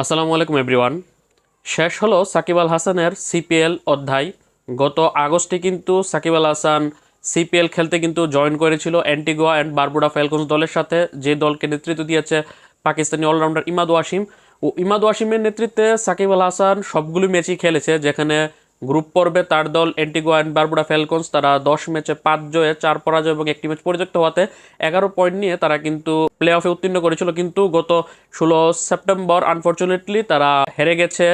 আসসালামু আলাইকুম, এভরিওয়ান। শেষ হলো সাকিব আল হাসানের সিপিএল অধ্যায়। গত আগস্টে কিন্তু সাকিব আল হাসান সিপিএল খেলতে কিন্তু জয়েন করেছিল অ্যান্টিগোয়া অ্যান্ড বারবুডা ফ্যালকন্স দলের সাথে। যে দলকে নেতৃত্ব দিয়েছে পাকিস্তানি অলরাউন্ডার ইমাদ ওয়াসিম। ও ইমাদ ওয়াসিমের নেতৃত্বে সাকিব আল হাসান সবগুলি ম্যাচই খেলেছে, যেখানে গ্রুপ পর্বে তার দল অ্যান্টিগোয়া অ্যান্ড বারবুডা ফ্যালকনস, তারা দশ ম্যাচে পাঁচ জয়ে চার পরাজয় এবং একটি ম্যাচ পরিত্যক্ত হওয়াতে এগারো পয়েন্ট নিয়ে তারা কিন্তু প্লে অফে উত্তীর্ণ করেছিল। কিন্তু গত ষোলো সেপ্টেম্বর আনফর্চুনেটলি তারা হেরে গেছে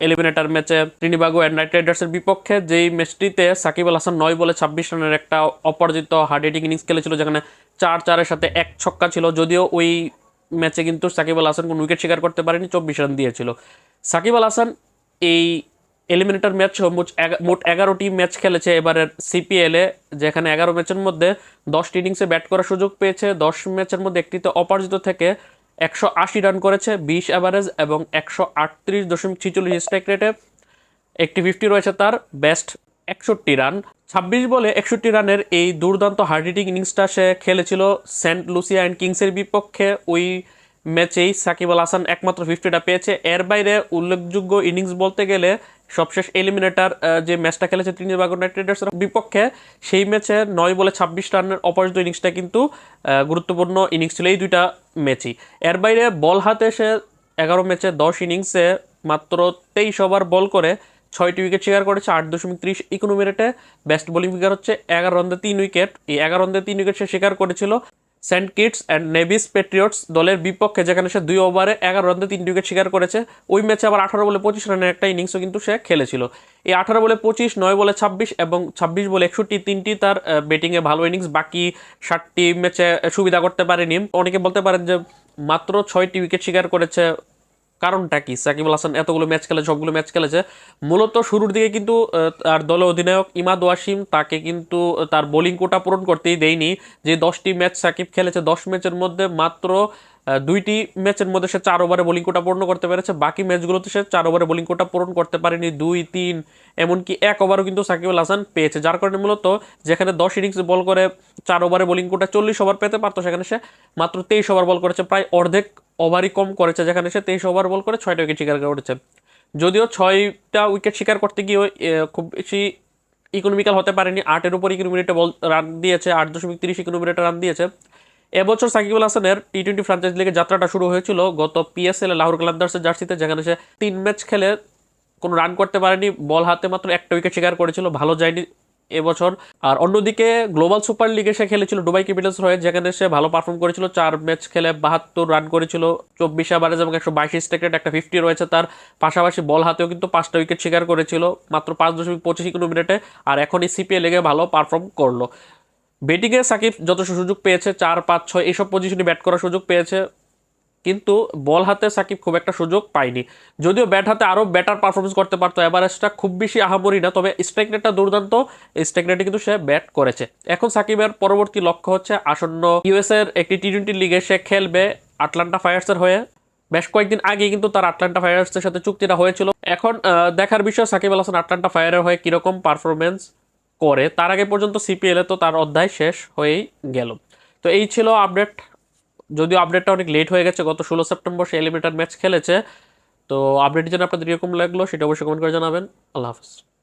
এলিমিনেটার ম্যাচে ট্রিনিবাগো অ্যান্ড নাইট রাইডার্সের বিপক্ষে। যেই ম্যাচটিতে সাকিব আল হাসান নয় বলে ছাব্বিশ রানের একটা অপরাজিত হার্ড হিটিং ইনিংস খেলেছিল, যেখানে চার চারের সাথে এক ছক্কা ছিল, যদিও ওই ম্যাচে কিন্তু সাকিব আল হাসান কোনো উইকেট শিকার করতে পারেনি, চব্বিশ রান দিয়েছিল। সাকিব আল হাসান এই এলিমিনেটর ম্যাচ মোট মোট এগারোটি ম্যাচ খেলেছে এবারের সিপিএলে যেখানে এগারো ম্যাচের মধ্যে দশটি ইনিংসে ব্যাট করার সুযোগ পেয়েছে। দশ ম্যাচের মধ্যে একটিতে অপরাজিত থেকে একশো আশি রান করেছে বিশ অ্যাভারেজ এবং একশো আটত্রিশ দশমিক ছিচল্লিশ স্ট্রাইক রেটে একটি ফিফটি রয়েছে তার বেস্ট একষট্টি রান ছাব্বিশ বলে একষট্টি রানের এই দুর্দান্ত হার্ড হিটিং ইনিংসটা সে খেলেছিল সেন্ট লুসিয়া অ্যান্ড কিংসের বিপক্ষে। ওই ম্যাচেই সাকিব আল হাসান একমাত্র ফিফটিটা পেয়েছে। এর বাইরে উল্লেখযোগ্য ইনিংস বলতে গেলে সবশেষ এলিমিনেটার যে ম্যাচটা খেলেছে ত্রিনিবাগ নাইট রাইডার্সের বিপক্ষে, সেই ম্যাচে নয় বলে ছাব্বিশ রানের অপরাজিত ইনিংসটা কিন্তু গুরুত্বপূর্ণ ইনিংস ছিল এই দুইটা ম্যাচই। এর বাইরে বল হাতে সে এগারো ম্যাচে দশ ইনিংসে মাত্র তেইশ ওভার বল করে ছয়টি উইকেট শিকার করেছে, আট দশমিক ত্রিশ ইকোনমি রেটে। বেস্ট বোলিং ফিগার হচ্ছে এগারো রানতে তিন উইকেট। এই এগারো রানতে তিন উইকেট সে শিকার করেছিল। Saint Kitts and Nevis Patriots দলের বিপক্ষে, যেখানে সে দুই ওভারে এগারো রানতে তিনটি উইকেট শিকার করেছে। ওই ম্যাচে আবার আঠারো বলে পঁচিশ রানের একটা ইনিংসও কিন্তু সে খেলেছিল। এই আঠারো বলে পঁচিশ, নয় বলে ছাব্বিশ এবং ছাব্বিশ বলে একষট্টি তিনটি তার ব্যাটিংয়ে ভালো ইনিংস। বাকি ষাটটি ম্যাচে সুবিধা করতে পারেনি। অনেকে বলতে পারেন যে মাত্র ছয়টি উইকেট শিকার করেছে কারণটা কি? সাকিব আল হাসান এতগুলো ম্যাচ খেলেছে সবগুলো ম্যাচ খেলেছে। মূলত শুরুর দিকে কিন্তু তার দলের অধিনায়ক ইমাদ ওয়াসিম তাকে কিন্তু তার বোলিং কোটা পূরণ করতেই দেয়নি। যে দশটি ম্যাচ সাকিব খেলেছে, দশ ম্যাচের মধ্যে মাত্র দুইটি ম্যাচের মধ্যে সে চার ওভারে বোলিং কোটা পূর্ণ করতে পেরেছে। বাকি ম্যাচগুলোতে সে চার ওভারে বোলিং কোটা পূরণ করতে পারেনি, দুই, তিন, এমনকি এক ওভারও কিন্তু সাকিব আল হাসান পেয়েছে। যার কারণে মূলত যেখানে দশ ইনিংস বল করে চার ওভারে বোলিং কোটা চল্লিশ ওভার পেতে পারতো, সেখানে সে মাত্র তেইশ ওভার বল করেছে, প্রায় অর্ধেক ওভারই কম করেছে, যেখানে সে তেইশ ওভার বল করে ছয়টা উইকেট শিকার করেছে। যদিও ছয়টা উইকেট শিকার করতে গিয়ে খুব বেশি ইকোনমিক্যাল হতে পারেনি। আটের উপর ইকোনমিটা বল রান দিয়েছে, আট দশমিক তিরিশ ইকোনমিটা রান দিয়েছে। এবছর সাকিবুল হাসানের টি টোয়েন্টি ফ্রাঞ্চাইজ লিগের যাত্রাটা শুরু হয়েছিল গত পিএসএল লাহোর কালান্দার্সের জার্সিতে, যেখানে সে তিন ম্যাচ খেলে কোনো রান করতে পারেনি। বল হাতে মাত্র একটা উইকেট শিকার করেছিল, ভালো যায়নি এবছর। আর অন্যদিকে গ্লোবাল সুপার লিগে সে খেলেছিল দুবাই ক্যাপিটালস হয়ে যেখানে সে ভালো পারফর্ম করেছিল, চার ম্যাচ খেলে বাহাত্তর রান করেছিল, চব্বিশ ওভারেজ এবং একশো বাইশ স্টেকেট একটা ফিফটি রয়েছে তার। পাশাপাশি বল হাতেও কিন্তু পাঁচটা উইকেট শিকার করেছিল, মাত্র পাঁচ দশমিক পঁচিশ ইকোনো মিনিটে আর এখন এই সিপিএল লিগে ভালো পারফর্ম করল। ব্যাটিংয়ে সাকিব যথেষ্ট সুযোগ পেয়েছে, চার পাঁচ ছয় এইসব পজিশনে ব্যাট করার সুযোগ পেয়েছে। কিন্তু বল হাতে সাকিব খুব একটা সুযোগ পায়নি। যদিও ব্যাট হাতে আরও বেটার পারফরমেন্স করতে পারতো এভারেজটা খুব বেশি আহামরি না, তবে স্ট্রাইক রেটটা দুর্দান্ত স্ট্রাইক রেটে কিন্তু সে ব্যাট করেছে। এখন সাকিবের পরবর্তী লক্ষ্য হচ্ছে আসন্ন ইউএস এর একটি টি টোয়েন্টি লিগে সে খেলবে আটলান্টা ফায়ার্সের হয়ে। বেশ কয়েকদিন আগে কিন্তু তার আটলান্টা ফায়ার্সের সাথে চুক্তিটা হয়েছিল। এখন দেখার বিষয়, সাকিব আল হাসান আটলান্টা ফায়ারের হয়ে কীরকম পারফরমেন্স করে, তার আগে পর্যন্ত সিপিএলে তো তার অধ্যায় শেষ হয়েই গেল। তো এই ছিল আপডেট যদিও আপডেটটা অনেক লেট হয়ে গেছে, গত ষোলো সেপ্টেম্বর সে এলিমিনেটার ম্যাচ খেলেছে। তো আপডেটের জন্য আপনাদের এরকম লাগল, সেটা অবশ্যই কমেন্ট করে জানাবেন। আল্লাহ হাফিজ।